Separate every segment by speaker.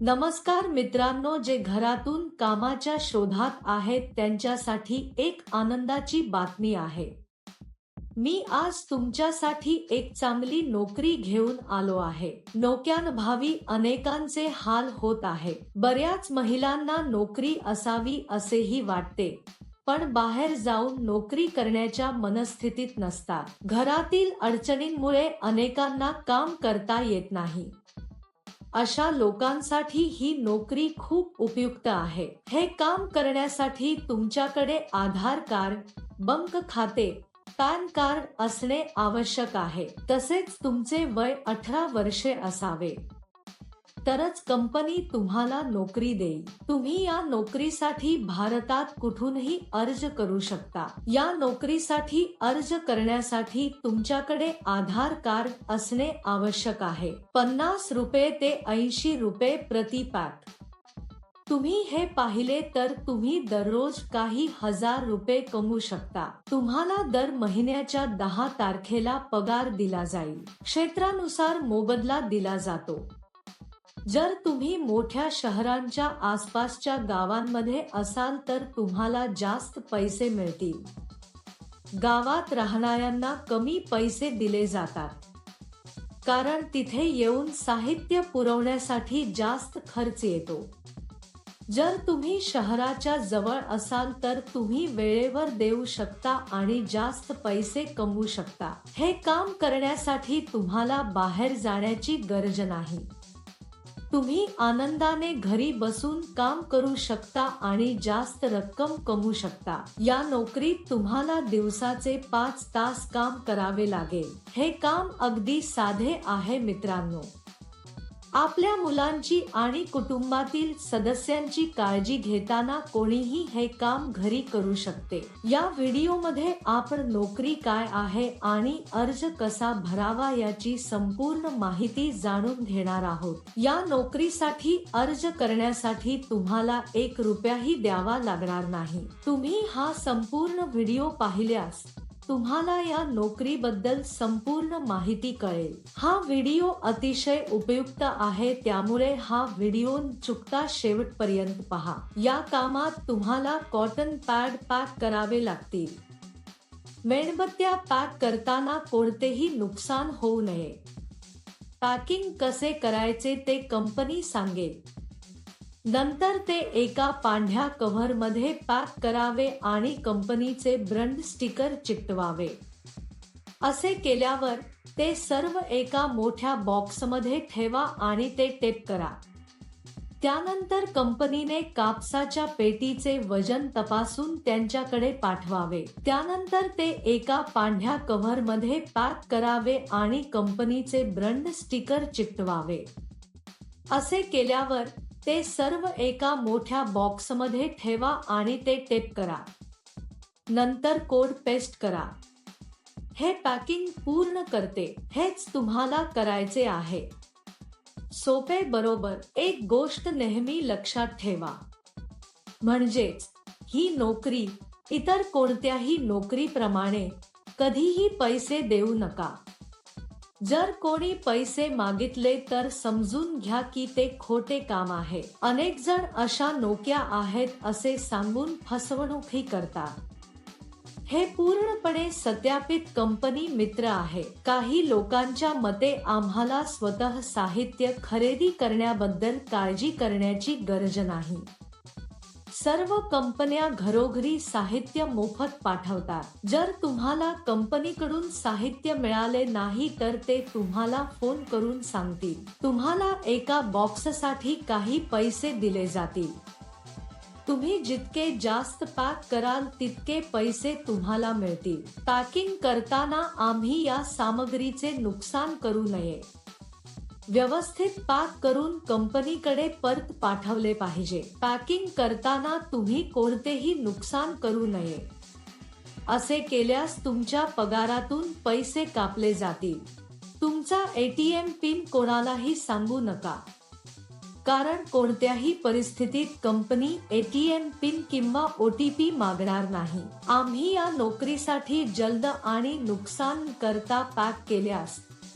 Speaker 1: नमस्कार मित्रांनो जे घरातून कामाच्या शोधात आहेत त्यांच्यासाठी एक आनंदाची बातमी आहे. मी आज तुमच्यासाठी एक चांगली नोकरी घेऊन आलो आहे. नोक्यांभावी अनेकांचे हाल होत आहे. बऱ्याच महिलांना नोकरी असावी असेही वाटते पण बाहेर जाऊन नोकरी करण्याच्या मनस्थितीत नसतात. घरातील अडचणींमुळे अनेकांना काम करता येत नाही. अशा लोकांसाठी ही नोकरी खूप उपयुक्त आहे. हे काम करण्यासाठी तुमच्याकडे आधार कार्ड बंक खाते पॅन कार्ड असणे आवश्यक आहे. तसेच तुमचे वय अठरा वर्षे असावे. तरच कंपनी तुम्हाला नोकरी देईल. तुम्ही या नोकरीसाठी भारतात कुठूनही अर्ज करू शकता. या नोकरीसाठी अर्ज करण्यासाठी तुमच्याकडे आधार कार्ड असणे आवश्यक आहे. पन्नास रुपये ते ऐंशी रुपये प्रति पॅक. तुम्ही हे पाहिले तर तुम्ही दररोज काही हजार रुपये कमवू शकता. तुम्हाला दर महिन्याच्या दहा तारखेला पगार दिला जाईल. क्षेत्रानुसार मोबदला दिला जातो. जर तुम्ही मोठ्या शहरांच्या आसपासच्या गावांमध्ये असाल तर तुम्हाला जास्त पैसे मिळतील. गावात राहणाऱ्यांना कमी पैसे दिले जातात. कारण तिथे येऊन साहित्य पुरवण्यासाठी जास्त खर्च येतो. जर तुम्ही शहराच्या जवळ असाल तर तुम्ही वेळेवर देऊ शकता आणि जास्त पैसे कमवू शकता. हे काम करण्यासाठी तुम्हाला बाहेर जाण्याची गरज नाही. तुम्ही आनंदाने घरी बसून काम करू शकता आणि जास्त रक्कम कमवू शकता. या नोकरीत तुम्हाला दिवसाचे पाच तास काम करावे लागेल. हे काम अगदी साधे आहे मित्रांनो. आपल्या मुलांची आणि कुटुंबातील सदस्यांची काळजी घेताना कोणीही हे काम घरी करू शकते. या व्हिडिओमध्ये आपण नोकरी काय आहे आणि अर्ज कसा भरावा याची संपूर्ण माहिती जाणून घेणार आहोत. या नोकरीसाठी अर्ज करण्यासाठी तुम्हाला एक रुपयाही द्यावा लागणार नाही. तुम्ही हा संपूर्ण व्हिडिओ पाहिल्यास तुम्हाला या नोकरीबद्दल संपूर्ण माहिती कळेल. हा व्हिडिओ अतिशय उपयुक्त आहे त्यामुळे हा व्हिडिओ चुकता शेवटपर्यंत पहा. या कामात तुम्हाला कॉटन पॅड पॅक करावे लागतील. मेणबत्त्या पॅक करताना कोणतेही नुकसान होऊ नये. पॅकिंग कसे करायचे ते कंपनी सांगेल. नंतर ते एका पांढ्या कव्हरमध्ये पॅक करावे आणि कंपनीचे ब्रँड स्टिकर चिकटवावे. असे केल्यावर ते सर्व एका मोठ्या बॉक्समध्ये ठेवा आणि ते टेप करा. त्यानंतर कंपनीने कापसाच्या पेटीचे वजन तपासून त्यांच्याकडे पाठवावे. त्यानंतर ते एका पांढ्या कव्हरमध्ये पॅक करावे आणि कंपनीचे ब्रँड स्टिकर चिकटवावे. असे केल्यावर ते सर्व एका मोठ्या बॉक्समध्ये ठेवा आणि ते टेप करा. नंतर कोड पेस्ट करा. हे पॅकिंग पूर्ण करते हेच तुम्हाला करायचे आहे. सोपे बरोबर एक गोष्ट नेहमी लक्षात ठेवा. म्हणजेच ही नोकरी इतर कोणत्याही नोकरीप्रमाणे कधीही पैसे देऊ नका. जर कोणी पैसे मागितले तर समजून घ्या की ते खोटे काम आहे. अनेक जण अशा नोक्या आहेत असे सांगून फसवणूकही करतात. हे पूर्णपणे सत्यापित कंपनी मित्र आहे. काही लोकांच्या मते आम्हाला स्वतः साहित्य खरेदी करण्याबद्दल काळजी करण्याची गरज नाही. सर्व कंपन्या घरोघरी साहित्य मोफत पाठवतात. जर तुम्हाला कंपनीकडून साहित्य मिळाले नाही तर ते तुम्हाला फोन करून सांगतील. तुम्हाला एका बॉक्ससाठी काही पैसे दिले जातील. तुम्ही जितके जास्त पॅक कराल तितके पैसे तुम्हाला मिळतील. पॅकिंग करताना आम्ही या सामग्रीचे नुकसान करू नये. व्यवस्थित पॅक करून कंपनीकडे परत पाठवले पाहिजे. पॅकिंग करताना तुम्ही कोणतेही नुकसान करू नये. असे केल्यास तुमच्या पगारातून पैसे कापले जातील. तुमचा एटीएम पिन कोणालाही सांगू नका. कारण कोणत्याही परिस्थितीत कंपनी एटीएम पिन किंवा ओटीपी मागणार नाही. आम्ही या नोकरीसाठी जलद आणि नुकसान करता पॅक केल्यास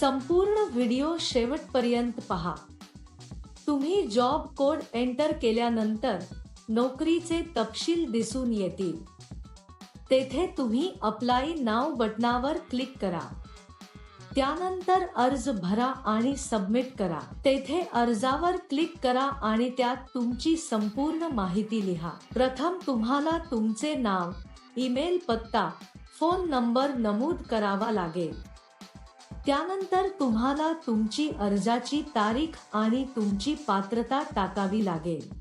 Speaker 1: संपूर्ण व्हिडिओ शेवटपर्यंत पहा. तुम्ही जॉब कोड एंटर केल्यानंतर नोकरीचे तपशील दिसून येतील. तेथे तुम्ही अप्लाय नाव बटनावर क्लिक करा. त्यानंतर अर्ज भरा आणि सबमिट करा. तेथे अर्जावर क्लिक करा आणि त्यात तुमची संपूर्ण माहिती लिहा. प्रथम तुम्हाला तुमचे नाव ईमेल पत्ता फोन नंबर नमूद करावा लागेल. त्यानंतर तुम्हाला तुमची अर्जाची तारीख आणि तुमची पात्रता टाकावी लागेल.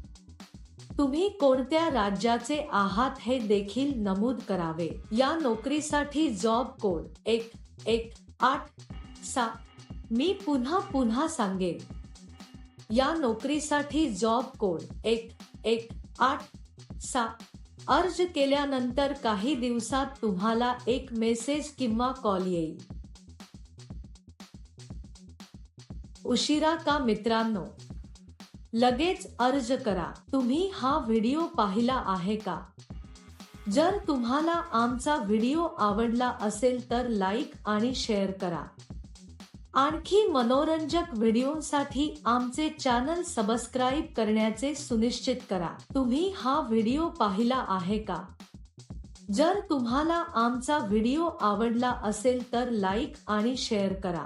Speaker 1: तुम्ही कोणत्या राज्याचे आहात हे देखील नमूद करावे. या नोकरीसाठी जॉब कोड एक एक आठ सात. मी पुन्हा पुन्हा सांगेन. या नोकरीसाठी जॉब कोड एक एक आठ सात. अर्ज केल्यानंतर काही दिवसात तुम्हाला एक मेसेज किंवा कॉल येईल. उशिरा का मित्रांनो? लगेच अर्ज करा. तुम्ही हा व्हिडिओ पाहिला आहे का? जर तुम्हाला आमचा व्हिडिओ आवडला असेल तर लाईक आणि शेअर करा. आणखी मनोरंजक व्हिडिओसाठी आमचे चॅनल सबस्क्राईब करण्याचे सुनिश्चित करा. तुम्ही हा व्हिडिओ पाहिला आहे का? जर तुम्हाला आमचा व्हिडिओ आवडला असेल तर लाईक आणि शेअर करा.